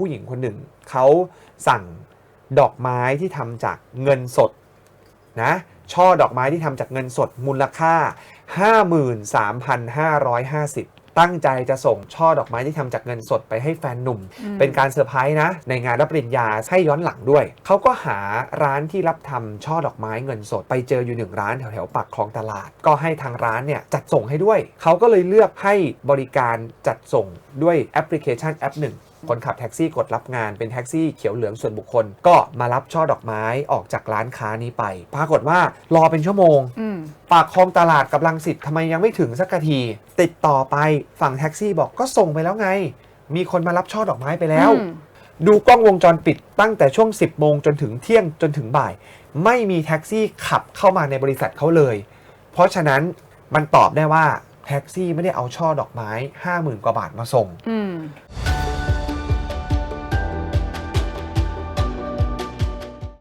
ผู้หญิงคนหนึ่ง เขาสั่งดอกไม้ที่ทำจากเงินสดนะช่อดอกไม้ที่ทำจากเงินสดมูลค่า 53,550 ตั้งใจจะส่งช่อดอกไม้ที่ทำจากเงินสดไปให้แฟนหนุ่มอืมเป็นการเซอร์ไพรส์นะ ในงานรับปริญญาให้ย้อนหลังด้วย เขาก็หาร้านที่รับทำช่อดอกไม้เงินสด ไปเจออยู่หนึ่งร้านแถวแถวๆปากคลองตลาด ก็ให้ทางร้านเนี่ยจัดส่งให้ด้วย เขาก็เลยเลือกให้บริการจัดส่งด้วยแอปพลิเคชันแอปหนึ่ง คนขับแท็กซี่กดรับงานเป็นแท็กซี่เขียวเหลืองส่วนบุคคล ก็มารับช่อดอกไม้ออกจากร้านค้านี้ไป ปรากฏว่ารอเป็นชั่วโมงอืมปากคลองตลาดกับลังสิตทำไมยังไม่ถึงสักที ติดต่อไปฝั่งแท็กซี่บอกก็ส่งไปแล้วไง มีคนมารับช่อดอกไม้ไปแล้วอืมดูกล้องวงจรปิดตั้งแต่ช่วง 10 โมงจนถึงเที่ยงจนถึงบ่าย ไม่มีแท็กซี่ขับเข้ามาในบริษัทเขาเลย เพราะฉะนั้นมันตอบได้ว่าแท็กซี่ไม่ได้เอาช่อดอกไม้ 50,000 กว่าบาทมาส่ง อืม